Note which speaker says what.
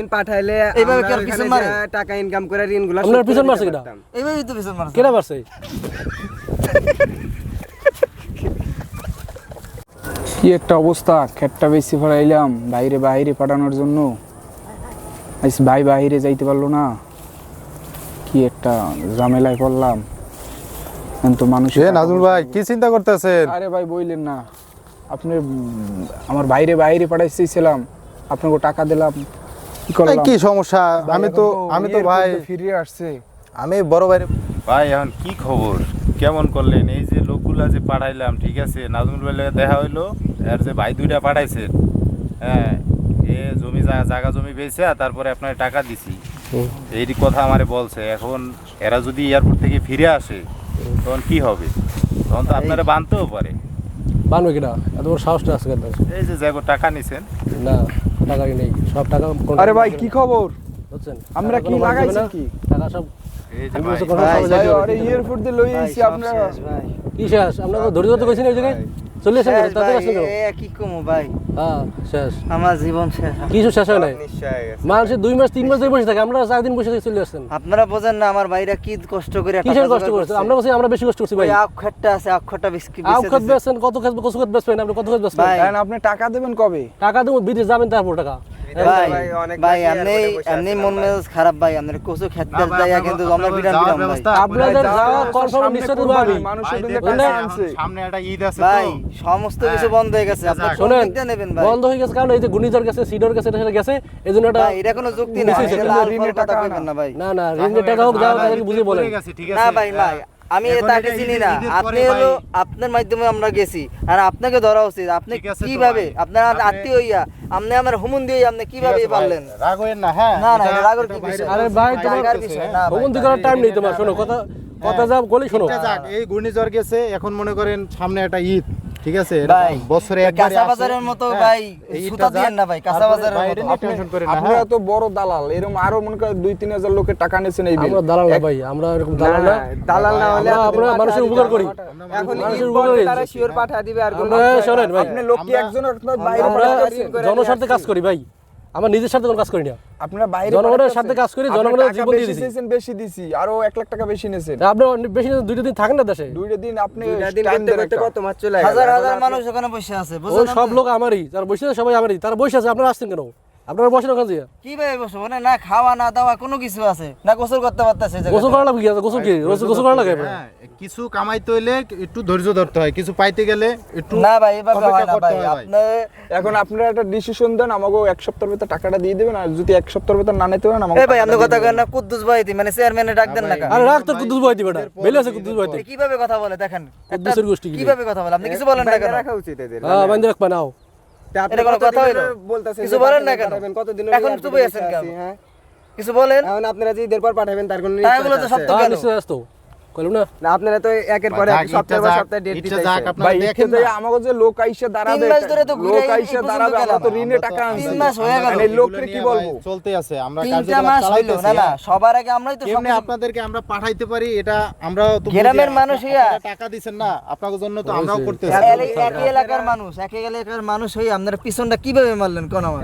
Speaker 1: ঋণ পাঠাইলে
Speaker 2: এইভাবে কি আর পিছন মারে?
Speaker 1: টাকা ইনকাম করে ঋণগুলো
Speaker 3: আপনার পিছন মারছে কিনা?
Speaker 2: এইভাবেই তো পিছন মারছে।
Speaker 3: কেনা পারছে
Speaker 4: কি একটা অবস্থা খেটটা বেশি ফেলাইলাম বাইরে বাইরে পাঠানোর জন্য। আইস ভাই বাইরে যাইতে পারল না। কি একটা ঝামেলায় পড়লাম। কিন্তু মানুষ
Speaker 5: নাজমুল ভাই কি চিন্তা করতেছেন?
Speaker 4: আরে ভাই বইলেন না। আপনি আমার বাইরে বাইরে পাঠাইছিলাম। আপনাকে টাকা দিলাম। কি করলাম?
Speaker 5: কি সমস্যা? আমি তো আমি তো ভাই
Speaker 4: ফিরে আসছে।
Speaker 5: আমি বড় ভাই
Speaker 6: ভাই এখন কি খবর? কেমন করলেন? এই যে লোকগুলা যে পাঠাইলাম ঠিক আছে? নাজমুল ভাই দেখা হইল আর যে ভাই দুইটা পাঠাইছে। হ্যাঁ এ জমি জায়গা জমি বেচে তারপরে আপনার টাকা দিছি। এই কথা আমারে বলছে। এখন এরা যদি এয়ারপোর্ট থেকে ফিরে আসে তখন কি হবে? তখন তো আপনারা বানতেও পারে।
Speaker 3: বানবে কিনা? এত বড় সাহসটা আছে কেন?
Speaker 6: এই যে জায়গা টাকা নিছেন?
Speaker 3: না টাকাই নেই? সব টাকা
Speaker 4: আরে ভাই কি খবর?
Speaker 3: বুঝছেন?
Speaker 4: আমরা কি লাগাইছি কি?
Speaker 3: টাকা সব।
Speaker 4: আরে এয়ারপোর্ট দিয়ে লই আইছি আপনারা।
Speaker 3: কি শেষ? আমরা তো ধৈর্য ধরতে কইছি না ওই জায়গায়। চলে আসেন
Speaker 2: শেষ
Speaker 3: আসেন
Speaker 2: কি কমো ভাই?
Speaker 3: হ্যাঁ শেষ।
Speaker 2: আমার জীবন শেষ।
Speaker 3: কিছু শেষ হয় নাই? মানুষের দুই মাস তিন মাস ধরে বসে থাকে আমরা চার দিন বসে থেকে চলে আসছেন।
Speaker 2: আপনারা বোঝেন না আমার ভাইরা কি কষ্ট করে
Speaker 3: কিসের কষ্ট করছে। আমরা বলছি আমরা বেশি কষ্ট করছি ভাই।
Speaker 2: ওই আছে আখড়টা বিস্কি
Speaker 3: আউ খাত বেচছেন কত খাত কত খাত বেচবেন আপনি কত খাত বেচবেন?
Speaker 2: ভাই।
Speaker 4: আপনি টাকা দেবেন কবে?
Speaker 3: টাকা দেবো বিদেশ যাবেন তারপর টাকা।
Speaker 2: ভাই এমনি এমনি মন মেজাজ খারাপ আপনার খেতে কিন্তু আমরা বিরাম বিরাম
Speaker 3: আপনাদের যাওয়া কনফার্ম।
Speaker 4: সামনে
Speaker 6: একটা ঈদ আছে
Speaker 2: সমস্ত
Speaker 6: হ্যাঁ।
Speaker 2: কিছু বন্ধ হয়ে গেছে। আপনি
Speaker 3: শোনেন
Speaker 2: নেবেন ভাই?
Speaker 3: বন্ধ হয়ে গেছে কারণ এই যে ঘূর্ণিঝড় গেছে সিডর গেছে এটা গেছে এই এটা
Speaker 2: ভাই এটা কোনো যুক্তি না। এটা
Speaker 4: ঋণের টাকা না।
Speaker 2: না ভাই।
Speaker 3: না না ঋণের টাকা হোক যাওয়া তাদেরকে বুঝিয়ে বলেন।
Speaker 6: পড়ে গেছে, ঠিক
Speaker 2: না ভাই ভাই আমি তাকে চিনি না। আপনি হলো আপনার মাধ্যমে আমরা গেছি। আর আপনাকে ধরা উচিত। আপনি কীভাবে? আপনার আত্মীয় হইয়া আপনি আমার হুমুন দিয়ে আপনি কীভাবে পারলেন?
Speaker 6: রাগ হইেন না হ্যাঁ?
Speaker 2: না, না, রাগের কি বিষয়?
Speaker 3: আরে ভাই তোমার হুমুন করার টাইম নেই তোমার শোনো কথা কথা যা বলি শোনো।
Speaker 6: এই ঘূর্ণিঝড় গেছে এখন মনে করেন সামনে একটা ঈদ। ঠিক আছে? বছরে একবার
Speaker 2: কাঁচা বাজারের মতো ভাই সুতা দিয়েন না ভাই কাঁচা বাজারের মতো।
Speaker 6: টেনশন করেন না
Speaker 4: আপনারা
Speaker 6: হ্যাঁ?
Speaker 4: তো বড় দালাল এরকম আরও মনে করেন দুই তিন হাজার লোকের টাকা নিয়েছেন এই বিল।
Speaker 3: আমরা দালাল না ভাই আমরা এরকম দালাল
Speaker 1: না, দালাল না হলে
Speaker 3: আমরা- মানুষের
Speaker 1: দিবে,
Speaker 3: উপকার করি।
Speaker 1: এখন
Speaker 3: মানুষের উপকার করি।
Speaker 1: তারা শিওর পাঠা দিবে আর
Speaker 3: আমরা শোনেন ভাই।
Speaker 4: আপনি লোক কি একজন আপনার বাইরে
Speaker 3: জনস্বার্থে কাজ করি ভাই। আমার নিজের সাথে কোনো কাজ করি না
Speaker 4: আপনারা বাইরে
Speaker 3: জনগণের? সাথে কাজ করি, জনগণের জীবন দিয়ে
Speaker 4: বেশি
Speaker 3: দিছি।
Speaker 4: বেশি দিছি আরও 1 লাখ টাকা বেশি নিয়েছেন
Speaker 3: আপনি বেশি দিন- দুইটা দিন থাকেন না দেশে
Speaker 4: দুইটা দিন আপনি
Speaker 1: দিন করতে। কত মাস চলে গেল।
Speaker 2: হাজার হাজার মানুষ ওখানে বসে আছে বুঝছেন
Speaker 3: সব লোক আমারই যারা বসে আছে সবাই আমারই তারা বসে আছে আপনারা আসছেন কেন আপনারা বসেন ওখানে দিয়ে।
Speaker 2: কীভাবে বসবো মানে না খাওয়া না দাওয়া কোনো কিছু আছে? না গোসল করতে পারতেছে
Speaker 3: গোসল করা লাগবে কি? আছে? গোসল কি? গোসল গোসল করা লাগে
Speaker 6: হ্যাঁ, কিছু কামাইতে হইলে একটু ধৈর্য ধরতে হয় কিছু পাইতে গেলে একটু
Speaker 2: না ভাই এভাবে হয় না ভাই। আপনি
Speaker 4: এখন আপনারা একটা ডিসিশন দেন আমাকে এক সপ্তাহের ভেতর টাকাটা দিয়ে দেবেন আর যদি এক সপ্তাহের ভেতর না নিতে পারেন আমাকে
Speaker 2: ভাই আপনি কথা কেন না কুদ্দুস ভাই দি, মানে চেয়ারম্যানে ডাক দেন না?
Speaker 3: আরে রাখ তোর কুদ্দুস ভাই দিবে না বেলে আছে কুদ্দুস ভাই
Speaker 2: কীভাবে কথা বলে দেখেন?
Speaker 3: কুদ্দুসের গোষ্ঠী
Speaker 2: কীভাবে কথা বলে? আপনি কিছু বলেন না কেন?
Speaker 1: রাখা উচিত এদের।
Speaker 3: হ্যাঁ বান্ধে রাখবা নাও।
Speaker 1: তা
Speaker 2: এটা কোনো কথা হইল? কিছু বলেন না কেন?
Speaker 1: কতদিন
Speaker 2: এখন চুপে আছেন কেন?
Speaker 1: হ্যাঁ?
Speaker 2: কিছু বলেন
Speaker 1: এখন আপনারা যে ঈদের পর পাঠাবেন তার কোনো
Speaker 2: তাই
Speaker 1: নিশ্চয়তা
Speaker 2: বলে তো? সত্য
Speaker 3: হ্যাঁ কইলাম না?
Speaker 1: না, আপনারা তো একের পর এক সপ্তাহে
Speaker 6: যাক,
Speaker 1: সপ্তাহে ডেট
Speaker 4: ভাই
Speaker 6: দেখেন
Speaker 4: আমাকে যে লোক আইসা দাঁড়াবে
Speaker 2: তিন মাস ধরে তো ঘুরে
Speaker 4: লোক আইসা দাঁড়াবে আমরা তো ঋণে টাকা আনছি।
Speaker 2: তিন মাস হয়ে গেল।
Speaker 4: মানে এই লোককে কি বলব?
Speaker 6: চলতে আছে আমরা
Speaker 2: তিনটা
Speaker 6: কার্যকলাপ
Speaker 2: মাস হইল না না। সবার আগে আমরাই তো
Speaker 6: কেমনে আপনাদেরকে আমরা পাঠাইতে পারি এটা আমরাও তো
Speaker 2: গ্রামের মানুষ হইয়া।
Speaker 6: আপনারা টাকা দিছেন না আপনাদের জন্য তো আমরাও করতেছি।
Speaker 2: একই এলাকার মানুষ একই এলাকার মানুষ হয়ে আপনারা পিছনটা কীভাবে মারলেন কোন আমার